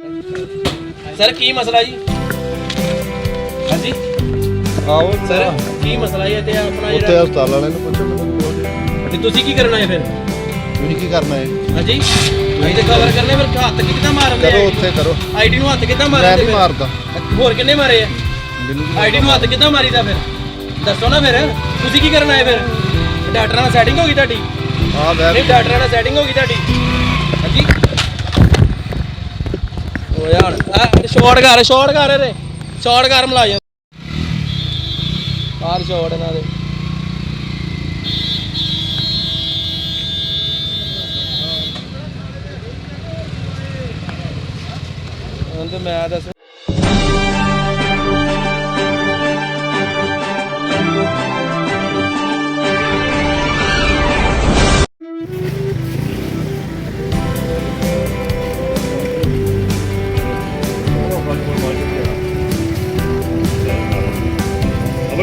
Sir ਕੀ ਮਸਲਾ ਜੀ? ਹਾਂਜੀ? ਆਓ। ਸਰ ਕੀ ਮਸਲਾ ਹੈ ਤੇ ਆਪਣਾ ਉੱਥੇ ਜਿਹੜਾ ਹਸਪਤਾਲ ਵਾਲਿਆਂ ਨੂੰ ਪੁੱਛੋ ਮੈਨੂੰ ਤੇ ਤੁਸੀਂ ਕੀ ਕਰਨਾ ਹੈ ਫਿਰ? ਤੁਸੀਂ ਕੀ ਕਰਨਾ ਹੈ? ਹਾਂਜੀ। ਅਸੀਂ ਤੇ ਕਵਰ ਕਰਨੇ ਫਿਰ ਹੱਥ ਕਿੱਦਾਂ ਮਾਰਦੇ ਕਰੋ ਉੱਥੇ ਕਰੋ। ਆਈਡੀ ਨੂੰ ਹੱਥ ਕਿੱਦਾਂ ਮੈਂ ਮਾਰਦੇ ਨਹੀਂ ਮਾਰਦਾ। ਹੋਰ ਕਿੰਨੇ ਮਾਰੇ ਆ? ਮੈਨੂੰ ਕੀ ਆਈਡੀ ਨੂੰ ਹੱਥ ਕਿੱਦਾਂ ਮਾਰੀਦਾ ਫਿਰ? ਦੱਸੋ ਨਾ ਫਿਰ। ਤੁਸੀਂ ਕੀ ਕਰਨਾ ਹੈ ਫਿਰ? ਡਾਕਟਰਾਂ ਨਾਲ ਸੈਟਿੰਗ ਹੋ ਗਈ ਤੁਹਾਡੀ? ਆ ਬੈਠ ਨਹੀਂ ਡਾਕਟਰਾਂ ਨਾਲ ਸੈਟਿੰਗ ਹੋ ਗਈ ਤੁਹਾਡੀ ਹਾਂਜੀ ਓ ਯਾਰ ਕਰ ਸ਼ਾਰਟ ਕਰ ਰੇ ਸ਼ਾਰਟ ਕਰ ਮਲਾਜਮ ਆਰ ਸ਼ਾਰਟ ਇਹਨਾਂ ਦੇ। ਹੁਣ ਤੇ ਮੈਂ ਦੱਸ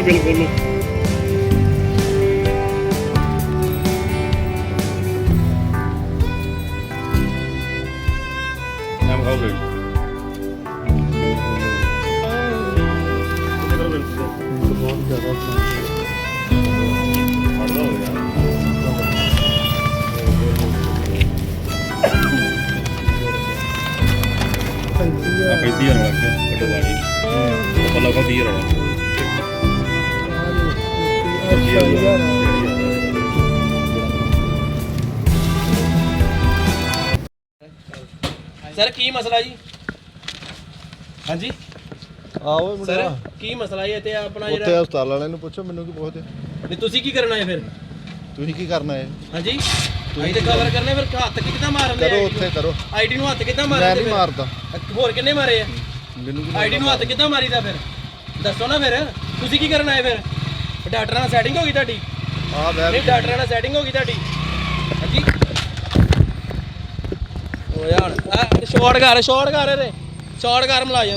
ਅਬੇ ਬਿਲਕੁਲ ਨਾਮ ਖਾਓ ਬੇਟੀ ਕਰੋ ਬਿਲਕੁਲ ਬਹੁਤ ਜ਼ਿਆਦਾ ਫੜਦਾ ਹੋ ਗਿਆ ਆ ਸਰ ਕੀ ਮਸਲਾ ਜੀ? ਹਾਂਜੀ। ਆਓ ਸਰ ਮੁੰਡਾ ਕੀ ਮਸਲਾ ਹੈ ਤੇ ਆਪਣਾ ਉੱਥੇ ਜਿਹੜਾ ਹਸਪਤਾਲ ਵਾਲਿਆਂ ਨੂੰ ਪੁੱਛੋ ਮੈਨੂੰ ਕੀ ਪੁੱਛਦੇ? ਤੇ ਤੁਸੀਂ ਕੀ ਕਰਨਾ ਹੈ ਫਿਰ? ਤੁਸੀਂ ਕੀ ਕਰਨਾ ਹੈ? ਹਾਂਜੀ। ਅਸੀਂ ਤੇ ਕਵਰ ਕਰਨੇ ਫਿਰ ਹੱਥ ਕਿੱਦਾਂ ਮਾਰਦੇ ਕਰੋ ਉੱਥੇ ਕਰੋ। ਆਈਡੀ ਨੂੰ ਹੱਥ ਕਿੱਦਾਂ ਮੈਂ ਮਾਰਦੇ ਨਹੀਂ ਮਾਰਦਾ। ਹੋਰ ਕਿੰਨੇ ਮਾਰੇ ਆ? ਮੈਨੂੰ ਕੀ ਆਈਡੀ ਨੂੰ ਹੱਥ ਕਿੱਦਾਂ ਮਾਰੀਦਾ ਫਿਰ? ਦੱਸੋ ਨਾ ਫਿਰ। ਤੁਸੀਂ ਕੀ ਕਰਨਾ ਹੈ ਫਿਰ? ਡਾਕਟਰਾਂ ਨਾਲ ਸੈਟਿੰਗ ਹੋ ਗਈ ਤੁਹਾਡੀ? ਆ ਨਹੀਂ ਬੈਠ ਡਾਕਟਰਾਂ ਨਾਲ ਸੈਟਿੰਗ ਹੋ ਗਈ ਤੁਹਾਡੀ। ਹਾਂਜੀ। ਓ ਯਾਰ ਸ਼ਾਰਟ ਕਰ ਸ਼ਾਰਟ ਕਰ ਰੇ ਸ਼ਾਰਟ ਕਰ ਮਲਾਜਮ।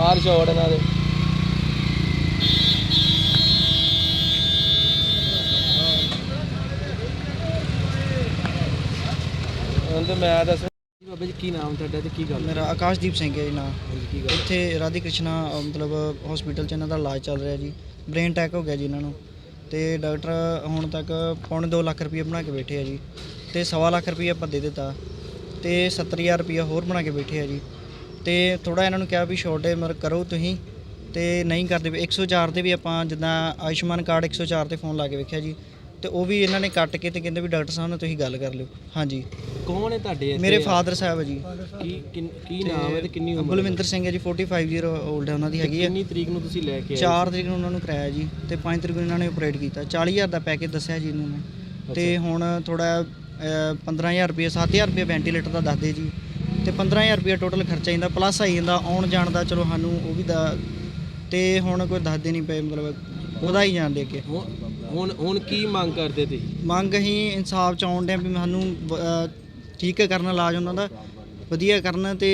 ਆਰ ਸ਼ਾਰਟ ਇਹਨਾਂ ਦੇ। ਹੁਣ ਤੇ ਮੈਂ ਦੱਸ ਬਾਬਾ ਜੀ ਕੀ ਨਾਮ ਤੁਹਾਡਾ ਤੇ ਕੀ ਗੱਲ ਮੇਰਾ ਆਕਾਸ਼ਦੀਪ ਸਿੰਘ ਹੈ ਜੀ ਨਾਂ। ਕੀ ਗੱਲ? ਇੱਥੇ ਰਾਧੇ ਕ੍ਰਿਸ਼ਨਾ ਅ, ਮਤਲਬ ਹਸਪੀਟਲ 'ਚ ਇਹਨਾਂ ਦਾ ਇਲਾਜ ਚੱਲ ਰਿਹਾ ਜੀ। ਬ੍ਰੇਨ ਅਟੈਕ ਹੋ ਗਿਆ ਜੀ ਇਹਨਾਂ ਨੂੰ। ਤੇ ਡਾਕਟਰ ਹੁਣ ਤੱਕ ਪੌਣੇ 2 ਲੱਖ ਰੁਪਏ ਬਣਾ ਕੇ ਬੈਠੇ ਆ ਜੀ। ਤੇ ਸਵਾ ਲੱਖ ਰੁਪਏ ਆਪਾਂ ਦੇ ਦਿੱਤਾ। ਤੇ 70000 ਰੁਪਏ ਹੋਰ ਬਣਾ ਕੇ ਬੈਠੇ ਆ ਜੀ। ਤੇ ਥੋੜਾ ਇਹਨਾਂ ਨੂੰ ਕਿਹਾ ਵੀ ਛੋਟੇ ਮਰ ਕਰੋ ਤੁਸੀਂ। ਤੇ ਨਹੀਂ ਕਰਦੇ ਵੀ 104 ਤੇ ਵੀ ਆਪਾਂ ਜਿੱਦਾਂ ਆਯੁਸ਼ਮਾਨ ਕਾਰਡ 104 ਤੇ ਫੋਨ ਲਾ ਕੇ ਵੇਖਿਆ ਜੀ। ਤੇ ਉਹ ਵੀ ਇਹਨਾਂ ਨੇ ਕੱਟ ਕੇ ਤੇ ਕਹਿੰਦੇ ਵੀ ਡਾਕਟਰ ਸਾਹਿਬ ਨਾਲ ਤੁਸੀਂ ਗੱਲ ਕਰ ਲਿਓ। ਹਾਂਜੀ। ਕੌਣ ਹੈ ਤੁਹਾਡੇ ਇੱਥੇ? ਮੇਰੇ ਫਾਦਰ ਸਾਹਿਬ ਹੈ ਜੀ। ਕੀ ਕਿੰਨ- ਕੀ ਨਾਮ ਹੈ ਤੇ ਕਿੰਨੀ ਉਮਰ ਹੈ? ਬਲਵਿੰਦਰ ਸਿੰਘ ਹੈ ਜੀ 45 ਈਅਰ 올ਡ ਹੈ ਉਹਨਾਂ ਦੀ ਹੈਗੀ ਹੈ ਕਿੰਨੀ ਤਰੀਕ ਨੂੰ ਤੁਸੀਂ ਲੈ ਕੇ ਆਏ? 4 ਤਰੀਕ ਨੂੰ ਉਹਨਾਂ ਨੂੰ ਕਰਾਇਆ ਜੀ ਤੇ 5 ਤਰੀਕ ਨੂੰ ਇਹਨਾਂ ਨੇ ਆਪਰੇਟ ਕੀਤਾ। 40000 ਦਾ ਪੈਕੇਜ ਦੱਸਿਆ ਜੀ ਇਹਨਾਂ ਨੇ। ਤੇ ਹੁਣ ਥੋੜਾ 15000 ਰੁਪਏ 7000 ਰੁਪਏ ਵੈਂਟੀਲੇਟਰ ਦਾ ਦੱਸਦੇ ਜੀ। ਤੇ 15000 ਰੁਪਏ ਟੋਟਲ ਖਰਚਾ ਜਾਂਦਾ ਪਲੱਸ ਆਈ ਜਾਂਦਾ ਆਉਣ ਜਾਣ ਦਾ ਚਲੋ ਸਾਨੂੰ ਉਹ ਵੀ ਦਾ ਤੇ ਹੁਣ ਕੋਈ ਦੱਸਦੇ ਨਹੀਂ ਪਏ ਮਤਲਬ ਵਧਾਈ ਜਾਂਦੇ ਅੱਗੇ। ਹੁਣ ਹੁਣ ਹੁਣ ਕੀ ਮੰਗ ਕਰਦੇ ਤੁਸੀਂ? ਮੰਗ ਅਸੀਂ ਇਨਸਾਫ ਚ ਆਉਣ ਦੇ ਵੀ ਸਾਨੂੰ ਅਹ, ਠੀਕ ਕਰਨ ਇਲਾਜ ਉਹਨਾਂ ਦਾ ਵਧੀਆ ਕਰਨ ਤੇ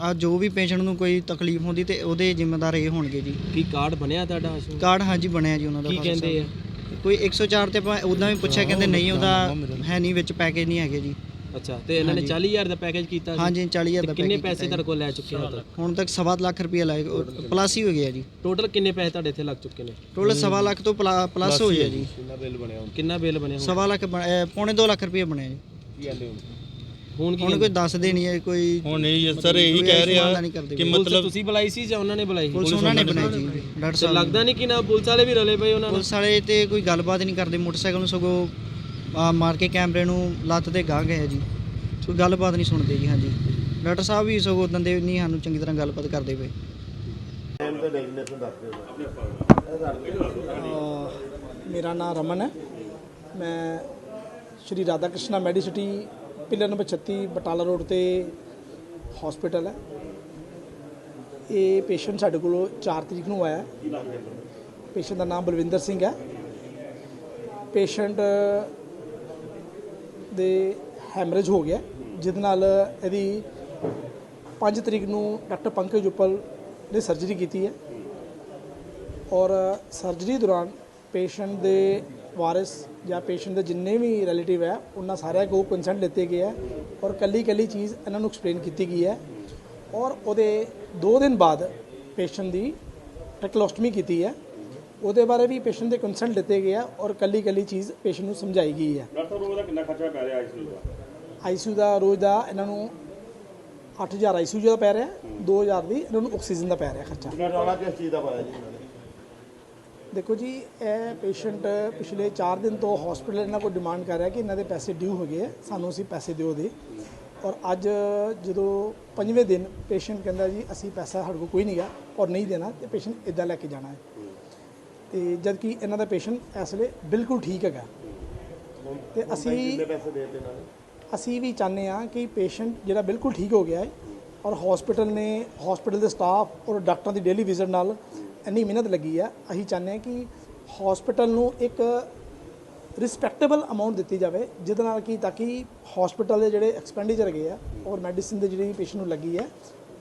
ਆ ਜੋ ਵੀ ਪੇਸ਼ੈਂਟ ਨੂੰ ਕੋਈ ਤਕਲੀਫ ਹੁੰਦੀ ਤੇ ਉਹਦੇ ਜ਼ਿੰਮੇਦਾਰ ਇਹ ਹੋਣਗੇ ਜੀ। ਕੀ ਕਾਰਡ ਬਣਿਆ ਤੁਹਾਡਾ ਆਸ਼ੂ ਕਾਰਡ ਹਾਂਜੀ ਬਣਿਆ ਜੀ ਉਹਨਾਂ ਦਾ ਕੀ ਫਾਦਰ ਕਹਿੰਦੇ ਆ? ਸਾਹਿਬ। ਕੋਈ 104 ਤੇ ਆਪਾਂ ਉਦਾਂ ਵੀ ਪੁੱਛਿਆ ਕਹਿੰਦੇ ਨਹੀਂ ਉਹਦਾ ਹੈ ਨਹੀਂ ਵਿੱਚ ਪੈਕੇਜ ਨਹੀਂ ਹੈਗੇ ਜੀ। ਅੱਛਾ ਤੇ ਇਹਨਾਂ ਨੇ 40000 ਦਾ ਪੈਕੇਜ ਕੀਤਾ ਸੀ? ਹਾਂਜੀ 40000 ਦਾ ਤੇ ਕਿੰਨੇ package ਪੈਸੇ ਕੀਤਾ ਤੁਹਾਡੇ ਕੋਲ ਲੈ ਚੁੱਕੇ ਹੋ ਤੱਕ? ਹੁਣ ਤੱਕ ਸਵਾ ਲੱਖ ਰੁਪਏ ਲਾਏ ਪਲੱਸ ਹੀ ਹੋ ਗਿਆ ਜੀ। ਟੋਟਲ ਕਿੰਨੇ ਪੈਸੇ ਤੁਹਾਡੇ ਇੱਥੇ ਲੱਗ ਚੁੱਕੇ ਨੇ? ਟੋਟਲ ਸਵਾ ਲੱਖ ਤੋਂ ਪਲੱਸ ਹੋ ਗਿਆ ਜੀ। ਕਿੰਨਾ ਬਿੱਲ ਬਣਿਆ ਹੁਣ? ਕਿੰਨਾ ਬਿੱਲ ਬਣਿਆ ਹੁਣ? ਸਵਾ ਲੱਖ ਬਣ- ਅਹ, ਪੌਣੇ 2 ਲੱਖ ਰੁਪਏ ਬਣਿਆ ਜੀ। ਕੀ ਕਹਿੰਦੇ ਹੁਣ ਹੁਣ ਕੀ ਹੁਣ ਕੋਈ ਦੱਸਦੇ ਨਹੀਂ ਹੈ ਕੋਈ ਹੁਣ ਇਹ ਸਰ ਇਹੀ ਕੋਈ ਕਹਿ ਇਸ ਰਿਹਾ ਮਾਮਲਾ ਨਹੀਂ ਕਰਦੇ ਕਿ ਪਏ। ਮਤਲਬ ਤੁਸੀਂ ਬੁਲਾਈ ਸੀ ਜਾਂ ਉਹਨਾਂ ਨੇ ਬੁਲਾਈ ਪੁਲਿਸ ਉਹਨਾਂ ਨੇ ਬਣਾਈ ਜੀ ਡਾਕਟਰ ਤੇ ਸਾਹਿਬ ਲੱਗਦਾ ਨਹੀਂ ਕਿ ਨਾ ਪੁਲਿਸ ਵਾਲੇ ਵੀ ਰਲੇ ਪਏ ਉਹਨਾਂ ਨਾਲ ਪੁਲਿਸ ਵਾਲੇ ਤੇ ਕੋਈ ਗੱਲਬਾਤ ਨਹੀਂ ਕਰਦੇ ਮੋਟਰਸਾਈਕਲ ਨੂੰ ਸਗੋਂ ਮਾਰ ਕੇ ਕੈਮਰੇ ਨੂੰ ਲੱਤ ਤੇ ਗਾਹ ਗਏ ਜੀ। ਕੋਈ ਗੱਲਬਾਤ ਨਹੀਂ ਸੁਣਦੇ ਜੀ, ਹਾਂਜੀ। ਡਾਕਟਰ ਸਾਹਿਬ ਵੀ ਸਗੋਂ ਉਦੋਂ ਦੇ ਨਹੀਂ ਸਾਨੂੰ ਚੰਗੀ ਤਰ੍ਹਾਂ ਗੱਲਬਾਤ ਕਰਦੇ ਪਏ। ਅਹ ਮੇਰਾ ਨਾਮ ਰਮਨ ਹੈ। ਮੈਂ Shri Radha Krishna medicity pillar number 36 Batala road ਤੇ ਹਸਪੀਟਲ ਹੈ। ਇਹ ਪੇਸ਼ੈਂਟ ਸਾਡੇ ਕੋਲ 4 ਤਰੀਕ ਨੂੰ ਆਇਆ। ਪੇਸ਼ੈਂਟ ਦਾ ਨਾਮ ਬਲਵਿੰਦਰ ਸਿੰਘ ਹੈ। ਪੇਸ਼ੈਂਟ ਦੇ ਹੈਮਰੇਜ ਹੋ ਗਿਆ। ਜਿਹਦੇ ਨਾਲ ਇਹਦੀ 5 ਤਰੀਕ ਨੂੰ ਡਾਕਟਰ ਪੰਕਜ ਉਪਲ ਨੇ ਸਰਜਰੀ ਕੀਤੀ ਹੈ। ਔਰ ਸਰਜਰੀ ਦੌਰਾਨ ਪੇਸ਼ੈਂਟ ਦੇ ਵਾਰਿਸ ਜਾਂ ਪੇਸ਼ੈਂਟ ਦੇ ਜਿੰਨੇ ਵੀ ਰਿਲੇਟਿਵ ਹੈ, ਉਹਨਾਂ ਸਾਰਿਆਂ ਕੋਲ ਕੰਸੈਂਟ ਲਿੱਤੇ ਗਏ ਹੈ ਔਰ ਕੱਲੀ ਕੱਲੀ ਚੀਜ਼ ਇਹਨਾਂ ਨੂੰ ਐਕਸਪਲੇਨ ਕੀਤੀ ਗਈ ਹੈ। ਔਰ ਉਹਦੇ 2 ਦਿਨ ਬਾਅਦ ਪੇਸ਼ੈਂਟ ਦੀ ਟੈਕਲੋਸਟਮੀ ਕੀਤੀ ਹੈ। ਉਹਦੇ ਬਾਰੇ ਵੀ ਪੇਸ਼ੈਂਟ ਦੇ ਕੰਸੈਂਟ ਲਿੱਤੇ ਗਏ ਹੈ ਔਰ ਕੱਲੀ ਕੱਲੀ ਚੀਜ਼ ਪੇਸ਼ੈਂਟ ਨੂੰ ਸਮਝਾਈ ਗਈ ਹੈ ਡਾਕਟਰ ਸਾਹਿਬ ਉਹਦਾ ਕਿੰਨਾ ਖਰਚਾ ਪੈ ਰਿਹਾ ਆਈਸੀਯੂ ਦਾ? ਆਈਸੀਯੂ ਦਾ ਰੋਜ਼ ਦਾ ਇਹਨਾਂ ਨੂੰ 8000 ਆਈਸੀਯੂ ਦਾ ਪੈ ਰਿਹਾ 2000 ਦੀ ਇਹਨਾਂ ਨੂੰ ਆਕਸੀਜਨ ਦਾ ਪੈ ਰਿਹਾ ਖਰਚਾ। ਰੌਲਾ ਕਿਸ ਚੀਜ਼ ਦਾ ਪਾਇਆ ਜੀ ਇਹਨਾਂ ਨੇ? ਦੇਖੋ ਜੀ ਇਹ ਪੇਸ਼ੈਂਟ ਪਿਛਲੇ 4 ਦਿਨ ਤੋਂ ਹਸਪੀਟਲ ਇਹਨਾਂ ਕੋਲ ਡਿਮਾਂਡ ਕਰ ਰਿਹਾ ਕਿ ਇਹਨਾਂ ਦੇ ਪੈਸੇ ਡਿਊ ਹੋ ਗਏ ਆ, ਸਾਨੂੰ ਅਸੀਂ ਪੈਸੇ ਦਿਓ ਦੇ। ਔਰ ਅੱਜ ਜਦੋਂ ਪੰਜਵੇਂ ਦਿਨ ਪੇਸ਼ੈਂਟ ਕਹਿੰਦਾ ਜੀ ਅਸੀਂ ਪੈਸਾ ਸਾਡੇ ਕੋਲ ਕੋਈ ਨਹੀਂਗਾ ਔਰ ਨਹੀਂ ਦੇਣਾ ਤੇ ਪੇਸ਼ੈਂਟ ਇਦਾਂ ਲੈ ਕੇ ਜਾਣਾ ਹੈ। ਤੇ ਜਦ ਕਿ ਇਹਨਾਂ ਦਾ ਪੇਸ਼ੈਂਟ ਇਸ ਵੇਲੇ ਬਿਲਕੁਲ ਠੀਕ ਹੈਗਾ। ਤੇ ਅਸੀਂ ਪੈਸੇ ਦਿੱਤੇ ਅਸੀਂ ਵੀ ਚਾਹੁੰਦੇ ਹਾਂ ਕਿ ਪੇਸ਼ੈਂਟ ਜਿਹੜਾ ਬਿਲਕੁਲ ਠੀਕ ਹੋ ਗਿਆ ਹੈ ਔਰ ਹਸਪੀਟਲ ਨੇ ਹਸਪੀਟਲ ਦੇ ਸਟਾਫ ਔਰ ਡਾਕਟਰਾਂ ਦੀ ਡੇਲੀ ਵਿਜ਼ਿਟ ਨਾਲ ਇੰਨੀ ਮਿਹਨਤ ਲੱਗੀ ਆ ਅਸੀਂ ਚਾਹੁੰਦੇ ਹਾਂ ਕਿ ਹਸਪੀਟਲ ਨੂੰ ਇੱਕ ਰਿਸਪੈਕਟੇਬਲ ਅਮਾਉਂਟ ਦਿੱਤੀ ਜਾਵੇ ਜਿਹਦੇ ਨਾਲ ਕਿ ਤਾਂ ਕਿ ਹਸਪੀਟਲ ਦੇ ਜਿਹੜੇ ਐਕਸਪੈਂਡੀਚਰ ਹੈਗੇ ਆ ਔਰ ਮੈਡੀਸਿਨ ਦੇ ਜਿਹੜੀ ਪੇਸ਼ੈਂਟ ਨੂੰ ਲੱਗੀ ਹੈ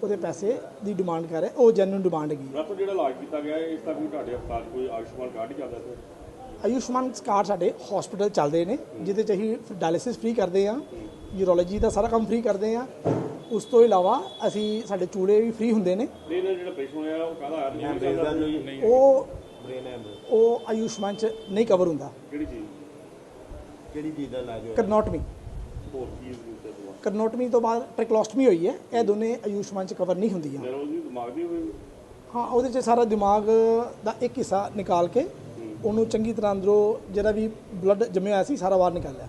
ਉਹਦੇ ਪੈਸੇ ਦੀ ਡਿਮਾਂਡ ਕਰ ਰਿਹਾ ਉਹ ਜੈਨੂਇਨ ਡਿਮਾਂਡ ਹੈਗੀ। ਹੈ ਡਾਕਟਰ ਜਿਹੜਾ ਇਲਾਜ ਕੀਤਾ ਗਿਆ ਇਸ ਦਾ ਕੋਈ ਤੁਹਾਡੇ ਹਸਪਤਾਲ ਕੋਈ ਆਯੁਸ਼ਮਾਨ ਕਾਰਡ ਹੀ ਚੱਲਦਾ ਸਰ ਆਯੁਸ਼ਮਾਨ ਕਾਰਡ ਸਾਡੇ ਹਸਪੀਟਲ ਚੱਲਦੇ ਨੇ ਜਿਹਦੇ ਚ ਅਸੀਂ ਡਾਇਲਿਸਿਸ ਫ੍ਰੀ ਕਰਦੇ ਆ ਯੂਰੋਲੋਜੀ ਦਾ ਸਾਰਾ ਕੰਮ ਫ੍ਰੀ ਕਰਦੇ ਆ ਉਸ ਤੋਂ ਇਲਾਵਾ ਅਸੀਂ ਸਾਡੇ ਚੂੜੇ ਵੀ ਫ੍ਰੀ ਹੁੰਦੇ ਨੇ। ਜਿਹੜਾ ਹੋਇਆ ਉਹ ਕਾਹਦਾ ਉਹ ਆਯੁਸ਼ਮਾਨ ਚ ਨਹੀਂ ਕਵਰ ਹੁੰਦਾ। ਕਿਹੜੀ ਚੀਜ਼? ਕਿਹੜੀ ਚੀਜ਼ ਦਾ ਇਲਾਜ ਹੋਇਆ? ਕਰਨੋਟਮੀ ਹੋਰ ਦਵਾ ਕਰਨੋਟਮੀ ਤੋਂ ਬਾਅਦ ਟ੍ਰੈਕਲੋਸਟਮੀ ਹੋਈ ਹੈ। ਇਹ ਦੋਨੇ ਆਯੁਸ਼ਮਾਨ ਚ ਕਵਰ ਨਹੀਂ ਹੁੰਦੀਆਂ। ਨਰੋਜ਼ ਦਿਮਾਗ ਦੀ ਹਾਂ ਉਹਦੇ ਚ ਸਾਰਾ ਦਿਮਾਗ ਦਾ ਇੱਕ ਹਿੱਸਾ ਨਿਕਾਲ ਕੇ ਉਹਨੂੰ ਚੰਗੀ ਤਰ੍ਹਾਂ ਅੰਦਰੋਂ ਜਿਹੜਾ ਵੀ ਬਲੱਡ ਜੰਮਿਆ ਹੋਇਆ ਸੀ ਸਾਰਾ ਬਾਹਰ ਨਿਕਾਲਿਆ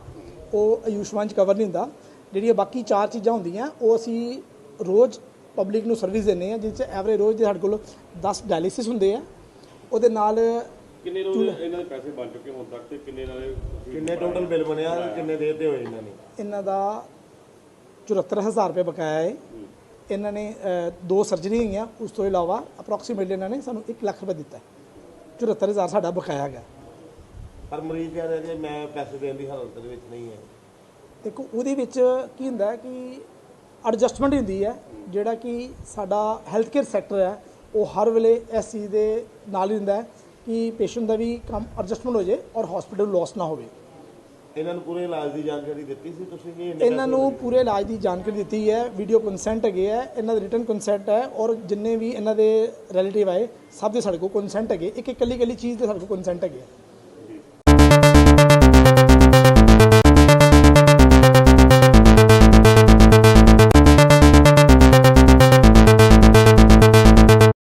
ਉਹ ਆਯੁਸ਼ਮਾਨ ਚ ਕਵਰ ਨਹੀਂ ਹੁੰਦਾ। ਜਿਹੜੀਆਂ ਬਾਕੀ ਚਾਰ ਚੀਜ਼ਾਂ ਹੁੰਦੀਆਂ ਉਹ ਅਸੀਂ ਰੋਜ਼ ਪਬਲਿਕ ਨੂੰ ਸਰਵਿਸ ਦਿੰਦੇ ਆ ਜਿਸ ਚ ਐਵਰੇਜ ਰੋਜ਼ ਦੇ ਸਾਡੇ ਕੋਲ 10 ਡਾਇਲਿਸਿਸ ਹੁੰਦੇ ਆ। ਉਹਦੇ ਨਾਲ ਕਿੰਨੇ ਰੋਜ਼ ਇਹਨਾਂ ਦੇ ਪੈਸੇ ਬਣ ਚੁੱਕੇ ਹੁਣ ਤੱਕ ਤੇ ਕਿੰਨੇ ਦੇ ਕਿੰਨੇ ਟੋਟਲ ਬਿੱਲ ਬਣਿਆ ਕਿੰਨੇ ਦੇ ਦਿੱਤੇ ਹੋਏ ਇਹਨਾਂ ਨੇ? ਇਹਨਾਂ ਦਾ 74000 ਰੁਪਏ ਬਕਾਇਆ ਹੈ। ਇਹਨਾਂ ਨੇ ਦੋ ਸਰਜਰੀ ਹੋਈਆਂ ਉਸ ਤੋਂ ਇਲਾਵਾ ਅਪਰੋਕਸੀਮੇਟਲੀ ਇਹਨਾਂ ਨੇ ਸਾਨੂੰ 1 ਲੱਖ ਰੁਪਏ ਦਿੱਤਾ ਹੈ। 74000 ਸਾਡਾ ਬਕਾਇਆ ਹੈਗਾ। ਪਰ ਮਰੀਜ਼ ਕਹਿ ਰਿਹਾ ਕਿ ਮੈਂ ਪੈਸੇ ਦੇਣ ਦੀ ਹਾਲਤ ਦੇ ਵਿੱਚ ਨਹੀਂ ਹੈ। ਦੇਖੋ ਉਹਦੇ ਵਿੱਚ ਕੀ ਹੁੰਦਾ ਹੈ ਕਿ ਐਡਜਸਟਮੈਂਟ ਹੁੰਦੀ ਹੈ ਜਿਹੜਾ ਕਿ ਸਾਡਾ ਹੈਲਥ ਕੇਅਰ ਸੈਕਟਰ ਹੈ ਉਹ ਹਰ ਵੇਲੇ ਇਸ ਚੀਜ਼ ਦੇ ਨਾਲ ਹੀ ਹੁੰਦਾ ਹੈ। ਕਿ ਪੇਸ਼ੈਂਟ ਦਾ ਵੀ ਕੰਮ ਐਡਜਸਟਮੈਂਟ ਹੋ ਜਾਏ ਔਰ ਹਸਪੀਟਲ ਲਾਸ ਨਾ ਹੋਵੇ। ਇਹਨਾਂ ਨੂੰ ਪੂਰੇ ਇਲਾਜ ਦੀ ਜਾਣਕਾਰੀ ਦਿੱਤੀ ਸੀ ਤੁਸੀਂ ਕਿ ਇਹਨਾਂ ਨੂੰ ਪੂਰੇ ਇਲਾਜ ਦੀ ਜਾਣਕਾਰੀ ਦਿੱਤੀ ਹੈ ਵੀਡੀਓ ਕੰਸੈਂਟ ਹੈਗੇ ਹੈ ਇਹਨਾਂ ਦਾ ਰਿਟਨ ਕੰਸੈਂਟ ਹੈ ਔਰ ਜਿੰਨੇ ਵੀ ਇਹਨਾਂ ਦੇ ਰਿਲੇਟਿਵ ਆਏ ਸਭ ਦੇ ਸਾਡੇ ਕੋਲ ਕੰਸੈਂਟ ਹੈਗੇ। ਇੱਕ ਇੱਕ ਕੱਲੀ ਕੱਲੀ ਚੀਜ਼ ਦੇ ਸਾਡੇ ਕੋਲ ਕੰਸੈਂਟ ਹੈਗੇ। ਹੈ